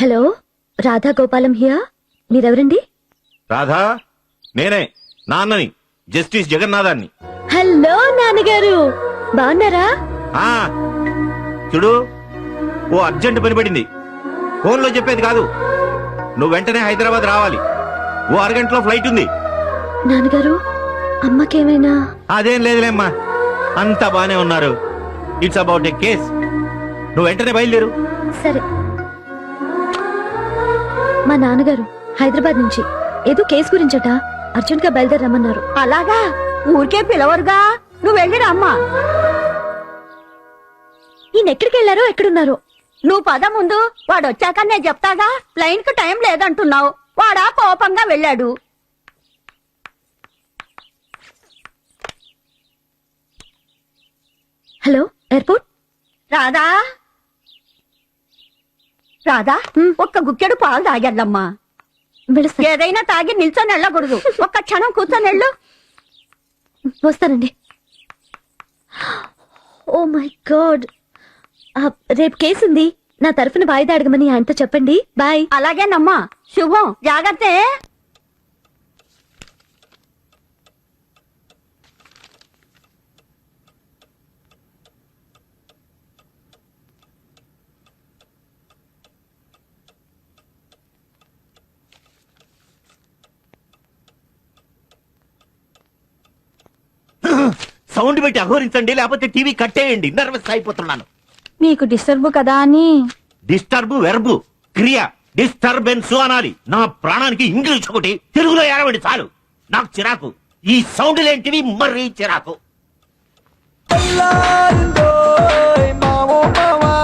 Hello Radha Gopalam here? మీరెవరండి? Radha నేనే నాన్నని justice జగన్నాథాన్ని. Hello నాన్నగారు. బాగున్నారా? ఆ చూడు ఓ అర్జెంట్ పని పడింది. ఫోన్లో చెప్పేది కాదు. నువ్వు వెంటనే హైదరాబాద్ రావాలి. ఓ అరగంటలో ఫ్లైట్ ఉంది. నాన్నగారు అమ్మకేమైనా? అదేం లేదులేమ్మా. అంతా బానే ఉన్నారు. ఇట్స్ అబౌట్ ఎ కేస్ నువ్వు వెంటనే బయలుదేరు. సరే. మా నాన్నగారు హైదరాబాద్ నుంచి. ఏదో కేసు గురించట. అర్జెంట్గా బయలుదేరమ్మన్నారు అలాగా? ఊరికే పిలవరుగా? నువ్వు వెళ్ళిరా అమ్మా. ఈయన ఎక్కడికి వెళ్ళారో ఎక్కడున్నారో? నువ్వు పద ముందు. వాడు వచ్చాక నేను చెప్తాగా. ప్లైన్కు టైం లేదంటున్నావు. వాడా కోపంగా వెళ్ళాడు. Hello airport? రాదా రాదా. ఒక్క గుక్కెడు పాలు వెళ్ళొస్తా ఏదైనా తాగి నిల్చొని వెళ్ళకూడదు. ఒక్క క్షణం కూర్చొని వెళ్ళు. వస్తానండి. Oh my god. రేపు కేసు ఉంది. నా తరఫున వాయిదా అడగమని ఆయనతో చెప్పండి. బాయ్. అలాగేనమ్మా. శుభం. జాగ్రత్త. సౌండ్ పెట్టి అఘోరించండి లేకపోతే టీవీ కట్టేయండి. నర్వస్ అయిపోతున్నాను. మీకు డిస్టర్బ్ కదా అని? డిస్టర్బ్ వెర్బు క్రియ డిస్టర్బెన్స్ అనాలి. నా ప్రాణానికి ఇంగ్లీష్ ఒకటి తెలుగులో ఏడవండి చాలు. నాకు చిరాకు. ఈ సౌండ్ లేంటివి మరీ చిరాకు. తెల్లారిందోయ్ మావో మావా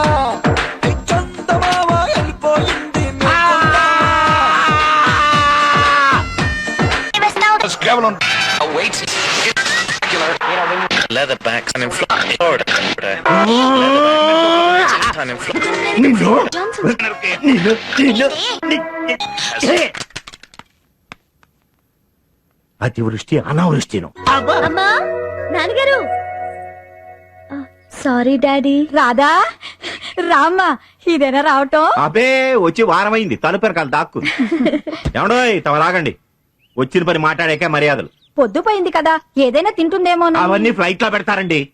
leatherbacks and in Florida. And in అతివృష్టి అనావృష్టిను. అమ్మా! నాన్నగారు! Sorry daddy. రాదా రామ్మా! ఇదేనా రావటం? అబే వచ్చి వారమైంది. తలుపెరకాలి దాక్కు. ఏమండోయ్ తమ రాగండి. వచ్చిన పని మాట్లాడాక మర్యాదలు. పొద్దుపోయింది కదా ఏదైనా తింటుందేమో అవన్నీ ఫ్లైట్లో పెడతారండి.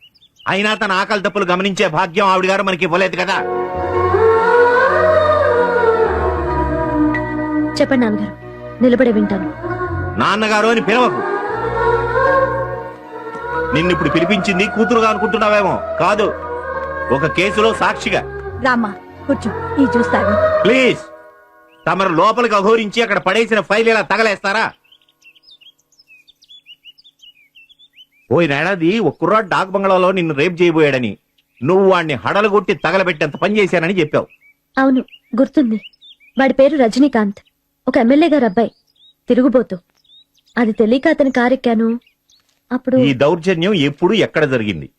అయినా తన ఆకలి తప్పులు గమనించే భాగ్యం ఆవిడ గారు మనకి ఇవ్వలేదు కదా. చెప్పండి నాన్నగారు నిలబడే వింటాను. నాన్నగారు అని పిలవకు. నిన్నిప్పుడు పిలిపించింది కూతురుగా అనుకుంటున్నావేమో. కాదు ఒక కేసులో సాక్షిగా. రామ్మా కూర్చో ఈ చూస్తాను ప్లీజ్ తమరు లోపలికి అఘోరించి అక్కడ పడేసిన ఫైల్ ఇలా తగలేస్తారా? పోయినేడాది ఒక కుర్రాడు డాక్ బంగ్లాలో నిన్ను రేప్ చేయబోయాడని. నువ్వు వాడిని హడలగొట్టి తగలబెట్టేంత పని చేశానని చెప్పావు. అవును గుర్తుంది. వాడి పేరు రజనీకాంత్. ఒక ఎమ్మెల్యే గారు అబ్బాయి. తిరుగుబోతు. అది తెలియక అతని కారెక్కాను. అప్పుడు ఈ దౌర్జన్యం ఎప్పుడు ఎక్కడ జరిగింది?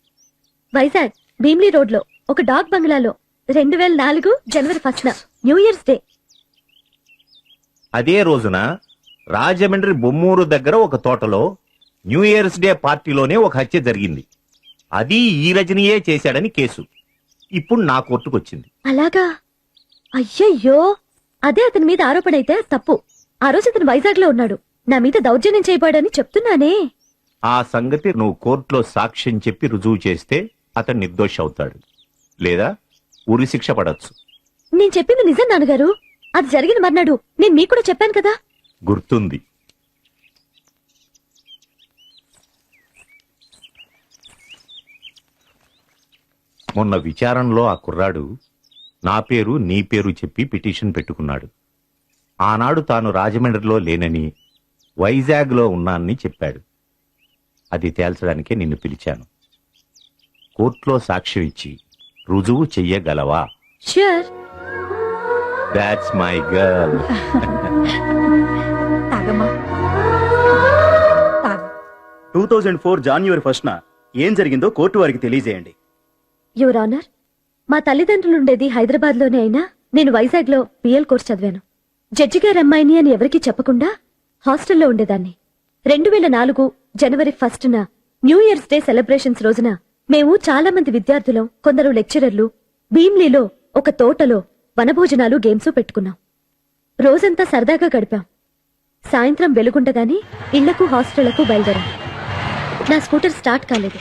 వైజాగ్ భీమ్లీ రోడ్లో ఒక డాగ్ బంగ్లాలో రెండు వేల నాలుగు January first new year's day. అదే రోజున రాజమండ్రి బొమ్మూరు దగ్గర ఒక తోటలో న్యూ ఇయర్స్ డే పార్టీలోనే ఒక హత్య జరిగింది. అది ఈ రజనీయే చేశాడని కేసు. ఇప్పుడు నా కోర్టుకొచ్చింది. అలాగా? అయ్యయ్యో! అదే అతని మీద ఆరోపణ అయితే తప్పు. ఆ రోజు అతను వైజాగ్లో ఉన్నాడు. నా మీద దౌర్జన్యం చేయబడని చెప్తున్నానే. ఆ సంగతి నువ్వు కోర్టులో సాక్ష్యం చెప్పి రుజువు చేస్తే అతను నిర్దోషి అవుతాడు. లేదా ఉరి శిక్ష పడచ్చు. నేను చెప్పింది నిజం నాన్నగారు. అది జరిగిన మర్నాడు. నేను మీకు కూడా చెప్పాను కదా. గుర్తుంది. మొన్న విచారణలో ఆ కుర్రాడు నా పేరు నీ పేరు చెప్పి పిటిషన్ పెట్టుకున్నాడు. ఆనాడు తాను రాజమండ్రిలో లేనని వైజాగ్లో ఉన్నానని చెప్పాడు. అది తేల్చడానికే నిన్ను పిలిచాను. కోర్టులో సాక్ష్యం ఇచ్చి రుజువు చెయ్యగలవా? ష్యూర్ దాట్స్ మై గర్ల్ తాగమ్మా. టూ థౌజండ్ ఫోర్ జాన్యువరి ఫస్ట్న ఏం జరిగిందో కోర్టు వారికి తెలియజేయండి. యువర్ ఆనర్ మా తల్లిదండ్రులుండేది హైదరాబాద్లోనే హైదరాబాద్లోనే అయినా నేను వైజాగ్లో పిఎల్ కోర్స్ చదివాను. జడ్జి గారు అమ్మాయిని అని ఎవరికీ చెప్పకుండా హాస్టల్లో ఉండేదాన్ని. రెండు వేల నాలుగు జనవరి ఫస్ట్న న్యూ ఇయర్స్ డే సెలబ్రేషన్స్ రోజున మేము చాలా మంది విద్యార్థులం కొందరు లెక్చరర్లు భీమ్లీలో ఒక తోటలో వనభోజనాలు గేమ్స్ పెట్టుకున్నాం. రోజంతా సరదాగా గడిపాం. సాయంత్రం వెలుగుండగాని ఇళ్ళకు హాస్టళ్ళకు బయలుదేరాం. నా స్కూటర్ స్టార్ట్ కాలేదు.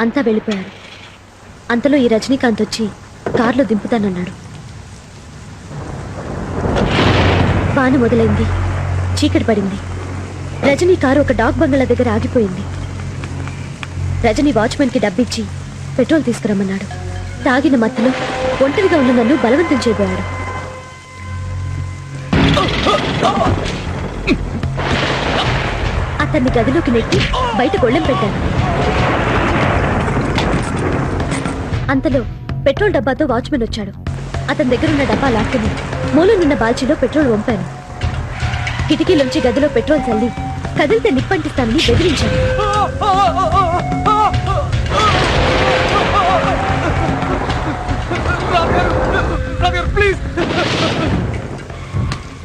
అంతా వెళ్ళిపోయారు. అంతలో ఈ రజనీకాంత్ వచ్చి కారులో దింపుతానన్నాడు. వాన మొదలైంది. చీకటి పడింది. రజనీ కారు ఒక డాగ్ బంగ్లా దగ్గర ఆగిపోయింది. రజనీ వాచ్మెన్కి డబ్బిచ్చి పెట్రోల్ తీసుకురమ్మన్నాడు. తాగిన మత్తులో ఒంటరిగా ఉన్న నన్ను బలవంతం చేయబోయాడు. అతన్ని గదిలోకి నెట్టి బయట గొళ్ళెం పెట్టాను. అంతలో పెట్రోల్ డబ్బాతో వాచ్మెన్ వచ్చాడు. అతని దగ్గరున్న డబ్బా లాక్కుని మూలనున్న బాల్చీలో పెట్రోల్ వంపాను. కిటికీలోంచి గదిలో పెట్రోల్ చల్లి కదిలితే నిప్పంటిస్తానని బెదిరించాను.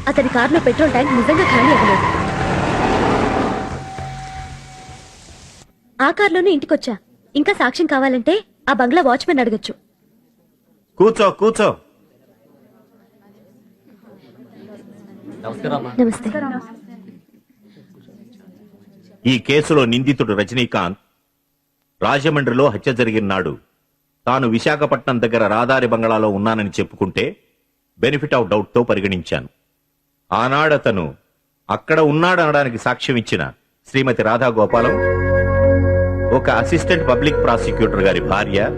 అతని కారులో పెట్రోల్ ట్యాంక్ నిజంగా ఖాళీ అవ్వలేదు. ఆ కారులోనే ఇంటికొచ్చా. ఇంకా సాక్ష్యం కావాలంటే ఆ బంగ్లా వాచ్మెన్ అడగచ్చు. కూర్చో కూర్చో. నమస్తే. ఈ కేసులో నిందితుడు రజనీకాంత్ రాజమండ్రిలో హత్య జరిగిన నాడు తాను విశాఖపట్నం దగ్గర రాదారి బంగళాలో ఉన్నానని చెప్పుకుంటే బెనిఫిట్ ఆఫ్ డౌట్తో పరిగణించాను. ఆనాడతను అక్కడ ఉన్నాడనడానికి సాక్ష్యం ఇచ్చిన శ్రీమతి రాధా గోపాలం ఒక అసిస్టెంట్ పబ్లిక్ ప్రాసిక్యూటర్ గారి భార్య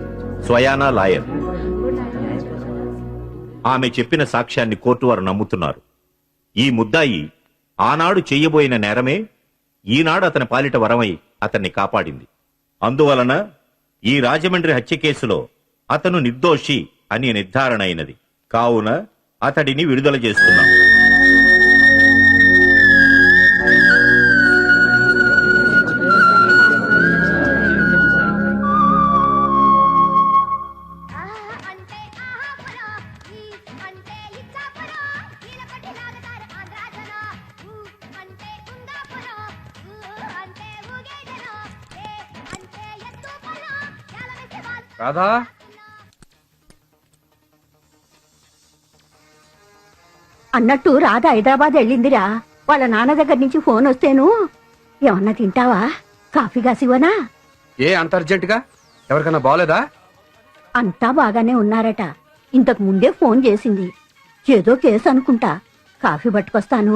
స్వయానా లాయర్. ఆమె చెప్పిన సాక్ష్యాన్ని కోర్టు వారు నమ్ముతున్నారు. ఈ ముద్దాయి ఆనాడు చెయ్యబోయిన నేరమే ఈనాడు అతని పాలిట వరమై అతన్ని కాపాడింది. అందువలన ఈ రాజమండ్రి హత్య కేసులో అతను నిర్దోషి అని నిర్ధారణ అయినది. కావున అతడిని విడుదల చేస్తున్నాం. రాధా? అన్నట్టు రాధ హైదరాబాద్ వెళ్ళిందిరా. వాళ్ళ నాన్న దగ్గర నుంచి ఫోన్ వస్తేను. ఏమన్నా తింటావా? కాఫీ కాసివనా ఏ అంత అర్జెంటుగా? ఎవరికైనా బాగోలేదా అంతా బాగానే ఉన్నారట. ఇంతకు ముందే ఫోన్ చేసింది. ఏదో కేసు అనుకుంటా. కాఫీ పట్టుకొస్తాను.